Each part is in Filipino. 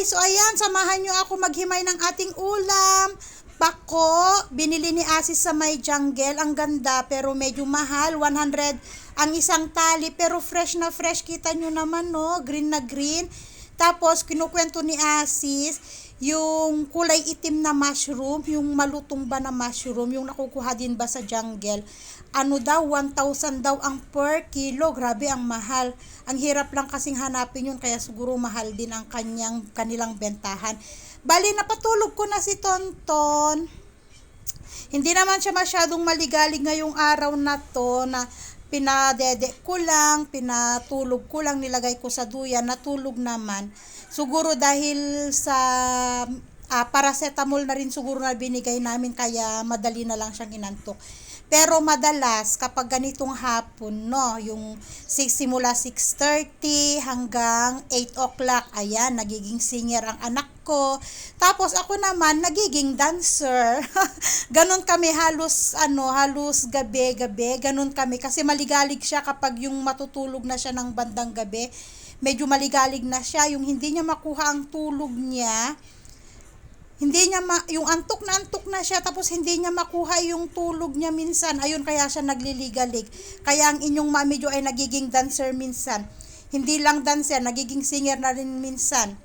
guys, so ayan, samahan nyo ako maghimay ng ating ulam. Bako, binili ni Asis sa may jungle. Ang ganda, pero medyo mahal. 100 ang isang tali, pero fresh na fresh. Kita nyo naman, no? Green na green. Tapos, kinukwento ni Asis, yung kulay itim na mushroom, yung malutong ba na mushroom, yung nakukuha din ba sa jungle, ano daw, 1,000 daw ang per kilo. Grabe, ang mahal. Ang hirap lang kasing hanapin yun, kaya siguro mahal din ang kanyang, kanilang bentahan. Bali, napatulog ko na si Tonton. Hindi naman siya masyadong maligalig ngayong araw na to na pinadede ko lang, pinatulog ko lang, nilagay ko sa duyan, natulog naman. Siguro dahil sa ah, paracetamol na rin siguro na binigay namin kaya madali na lang siyang inantok. Pero madalas kapag ganitong hapon, no, yung six, simula 6.30 hanggang 8 o'clock, ayan, nagiging singer ang anak ko. Tapos ako naman, nagiging dancer. ganon kami halos, ano, halos gabi-gabi, ganon kami. Kasi maligalig siya kapag yung matutulog na siya ng bandang gabi. Medyo maligalig na siya, yung hindi niya makuha ang tulog niya hindi niya ma, yung antok na antok na siya tapos hindi niya makuha yung tulog niya minsan. Ayun kaya siya nagliligalig. Kaya ang inyong mami Jo ay nagiging dancer minsan. Hindi lang dancer, nagiging singer na rin minsan.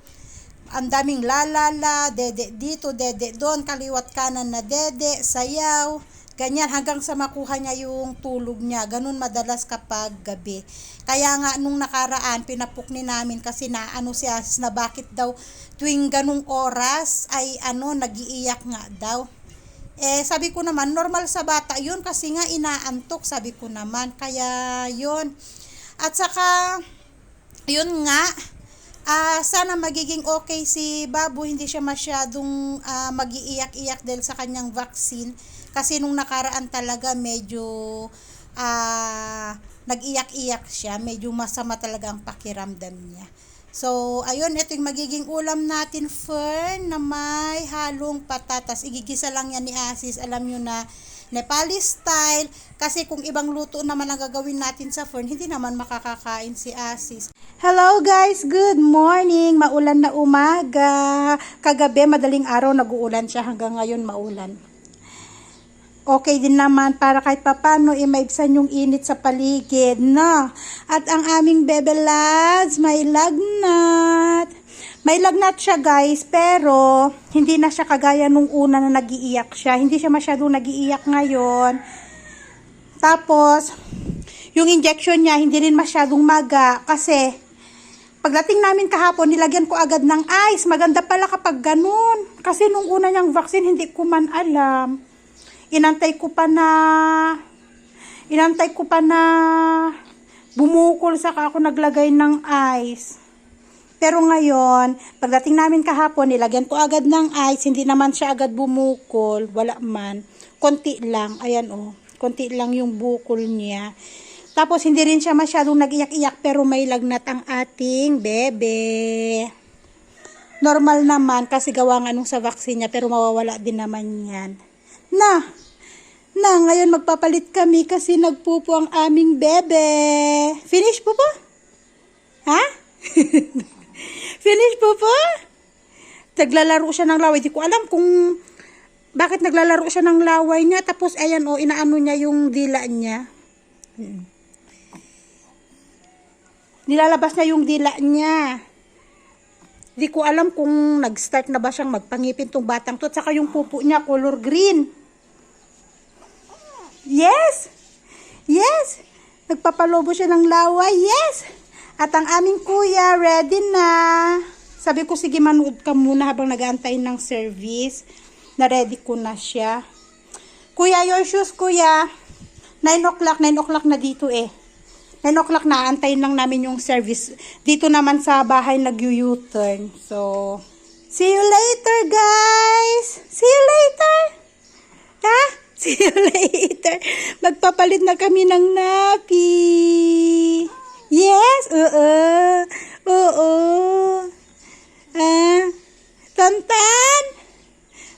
Ang daming lalala, dede dito, dede doon, kaliwat kanan na dede, sayaw, ganyan hanggang sa makuha niya yung tulog niya. Ganun madalas kapag gabi. Kaya nga nung nakaraan, pinapukni namin kasi na ano siya na bakit daw tuwing ganung oras ay ano nagiiyak nga daw. Eh sabi ko naman normal sa bata 'yun kasi nga inaantok sabi ko naman. Kaya 'yun. At saka 'yun nga ah sana magiging okay si Babu hindi siya masyadong ah, magiiyak-iyak dahil sa kanyang vaccine kasi nung nakaraan talaga medyo ah nag-iyak-iyak siya medyo masama talaga ang pakiramdam niya So, ayun, ito yung magiging ulam natin, Fern, na may halong patatas. Igigisa lang yan ni Asis. Alam nyo na, Nepali style. Kasi kung ibang luto naman ang gagawin natin sa Fern, hindi naman makakakain si Asis. Hello guys, good morning. Maulan na umaga. Kagabi, madaling araw, nag-uulan siya. Hanggang ngayon, maulan okay din naman para kahit papano eh, maibsan yung init sa paligid, no? At ang aming bebe lads, may lagnat. May lagnat siya guys, pero hindi na siya kagaya nung una na nagiiyak siya. Hindi siya masyadong nagiiyak ngayon. Tapos, yung injection niya hindi rin masyadong maga kasi pagdating namin kahapon, nilagyan ko agad ng ice. Maganda pala kapag ganun. Kasi nung una niyang vaccine, hindi ko man alam inantay ko pa na inantay ko pa na bumukol saka ako naglagay ng ice. Pero ngayon, pagdating namin kahapon, nilagyan ko agad ng ice, hindi naman siya agad bumukol, wala man. Konti lang, ayan oh, konti lang yung bukol niya. Tapos hindi rin siya masyadong nag-iyak-iyak pero may lagnat ang ating bebe. Normal naman kasi gawa nga nung sa vaccine niya pero mawawala din naman yan. Na, na, ngayon magpapalit kami kasi nagpupo ang aming bebe. Finish po po? Ha? Finish po? Naglalaro siya ng laway. Di ko alam kung bakit naglalaro siya ng laway niya. Tapos, ayan o, oh, inaano niya yung dila niya. Hmm. Nilalabas niya yung dila niya. Di ko alam kung nag-start na ba siyang magpangipin tong batang to. At saka yung pupo niya, color green. Yes! Yes! Nagpapalobo siya ng lawa. Yes! At ang aming kuya, ready na. Sabi ko, sige manood ka muna habang nag-aantay ng service. Na ready ko na siya. Kuya, your shoes, kuya. 9 o'clock, 9 o'clock na dito eh. 9 o'clock na, antayin lang namin yung service. Dito naman sa bahay nag-U-turn. So, see you later, guys! See you later! Ha? See you later. Magpapalit na kami ng napi. Yes, oo. Oo. Ah, Tantan.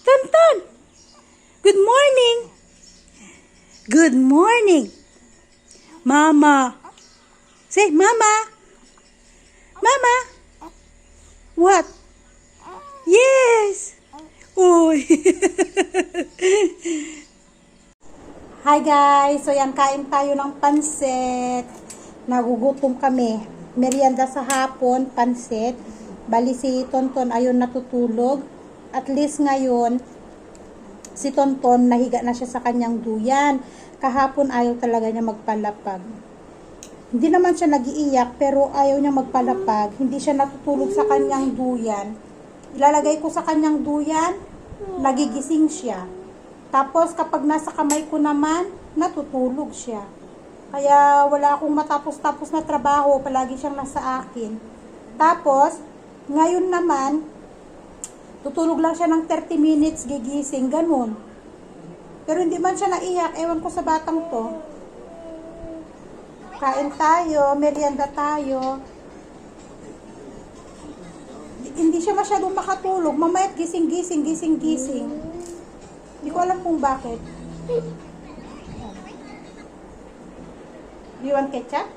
Tantan. Good morning. Good morning. Mama. Say, Mama. Mama. What? Yes! Uy! Hi guys! So yan, kain tayo ng pansit. Nagugutom kami. Merienda sa hapon, pansit. Bali si Tonton ayun natutulog. At least ngayon, si Tonton nahiga na siya sa kanyang duyan. Kahapon ayaw talaga niya magpalapag. Hindi naman siya nagiiyak pero ayaw niya magpalapag. Hindi siya natutulog sa kanyang duyan. Ilalagay ko sa kanyang duyan, nagigising siya. Tapos kapag nasa kamay ko naman, natutulog siya. Kaya wala akong matapos-tapos na trabaho, palagi siyang nasa akin. Tapos, ngayon naman, tutulog lang siya ng 30 minutes, gigising, ganun. Pero hindi man siya naiyak, ewan ko sa batang to. Kain tayo, merienda tayo. Hindi siya masyadong makatulog. Mamaya gising, gising, gising, gising. Hindi ko alam kung bakit. You want ketchup?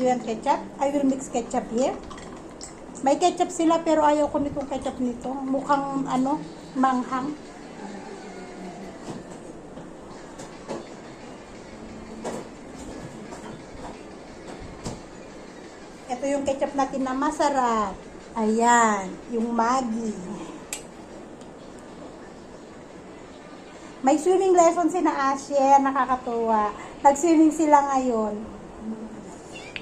You want ketchup? I will mix ketchup here. May ketchup sila pero ayaw ko nitong ketchup nito. Mukhang ano, manghang. Ito yung ketchup natin na masarap. Ayan, yung Maggi. May swimming lesson si na Asher, nakakatuwa. Nag-swimming sila ngayon.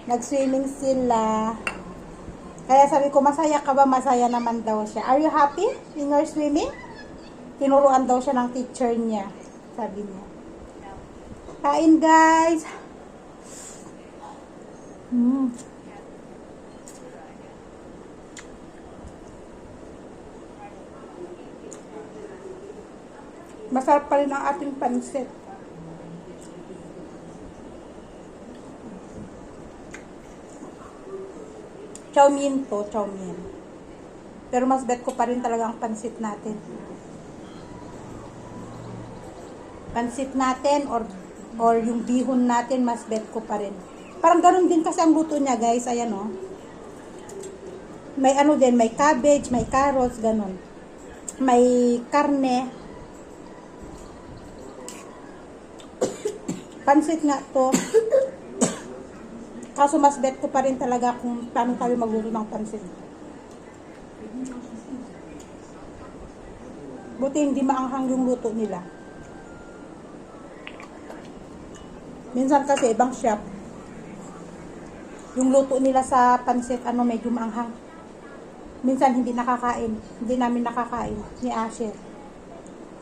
Nag-swimming sila. Kaya sabi ko, masaya ka ba? Masaya naman daw siya. Are you happy in your swimming? Tinuruan daw siya ng teacher niya. Sabi niya. Kain guys. Hmm. Masarap pa rin ang ating pansit. Chow mein to, chow mein. Pero mas bet ko pa rin talaga ang pansit natin. Pansit natin or or yung bihon natin, mas bet ko pa rin. Parang ganun din kasi ang luto niya, guys. Ayan, oh. May ano din, may cabbage, may carrots, ganun. May karne, pansit nga to. Kaso mas bet ko pa rin talaga kung paano tayo magluto ng pansit. Buti hindi maanghang yung luto nila. Minsan kasi ibang shop, yung luto nila sa pansit, ano, medyo maanghang. Minsan hindi nakakain. Hindi namin nakakain ni Asher.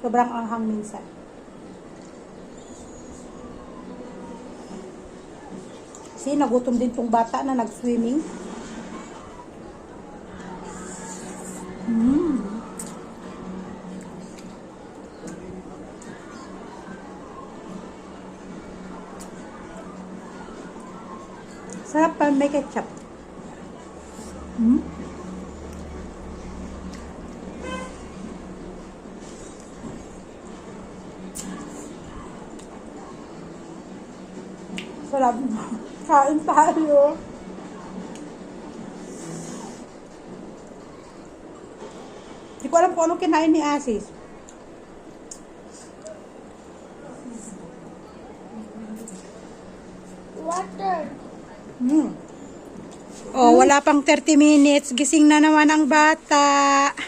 Sobrang anghang minsan. Kasi nagutom din tong bata na nag-swimming. Mm. Sarap pa may ketchup. Sarap. Kain tayo. Hindi ko alam kung ano kinain ni Asis. Water. Hmm. Oh, wala pang 30 minutes. Gising na naman ang bata.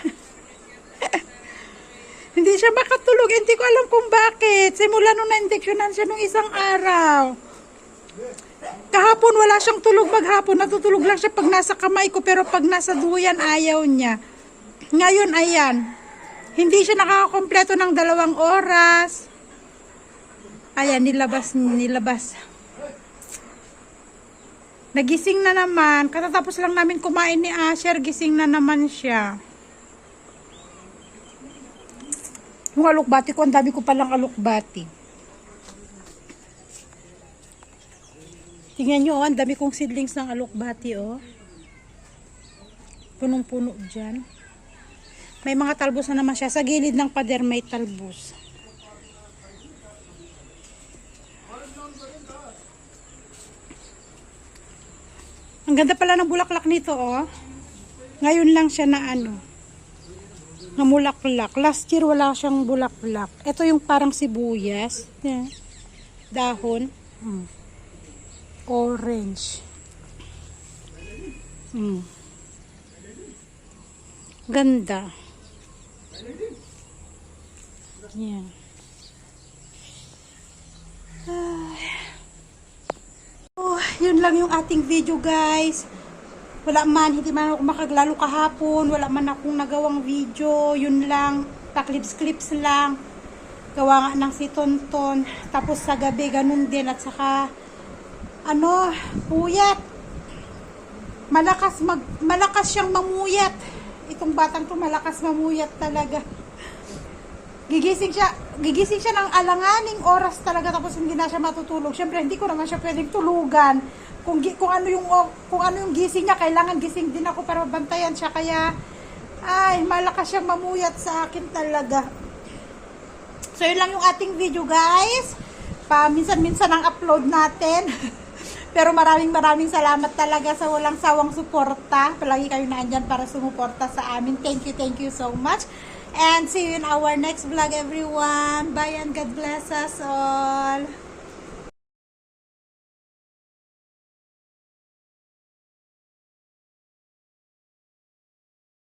Hindi siya makatulog. Hindi ko alam kung bakit. Simula nung na-injectionan siya nung isang araw. Kahapon wala siyang tulog maghapon. Natutulog lang siya pag nasa kamay ko. Pero pag nasa duyan, ayaw niya. Ngayon, ayan. Hindi siya nakakakompleto ng dalawang oras. Ayan, nilabas, nilabas. Nagising na naman. Katatapos lang namin kumain ni Asher, gising na naman siya. Yung alukbati ko, ang dami ko palang alukbati. Tingnan nyo, oh, ang dami kong seedlings ng alukbati, oh. Punong-puno dyan. May mga talbos na naman siya. Sa gilid ng pader may talbos. Ang ganda pala ng bulaklak nito, oh. Ngayon lang siya na ano. na mulaklak. Last year wala siyang bulaklak. Ito yung parang sibuyas. Yan. Dahon. Hmm. Orange. Hmm. Ganda. Yan. Ay. Oh, yun lang yung ating video guys. Wala man, hindi man ako makaglalo kahapon. Wala man akong nagawang video. Yun lang. Pa-clips-clips lang. Gawa nga ng si Tonton. Tapos sa gabi, ganun din. At saka, ano, puyat. Malakas, mag, malakas siyang mamuyat. Itong batang to malakas mamuyat talaga. Gigising siya, gigising siya ng alanganing oras talaga tapos hindi na siya matutulog. Syempre hindi ko naman siya pwedeng tulugan. Kung kung ano yung kung ano yung gising niya, kailangan gising din ako para bantayan siya kaya ay malakas siyang mamuyat sa akin talaga. So yun lang yung ating video guys. Pa minsan-minsan ang upload natin. Pero maraming maraming salamat talaga sa walang sawang suporta. Palagi kayo naandyan para sumuporta sa amin. Thank you, thank you so much. And see you in our next vlog everyone. Bye and God bless us all.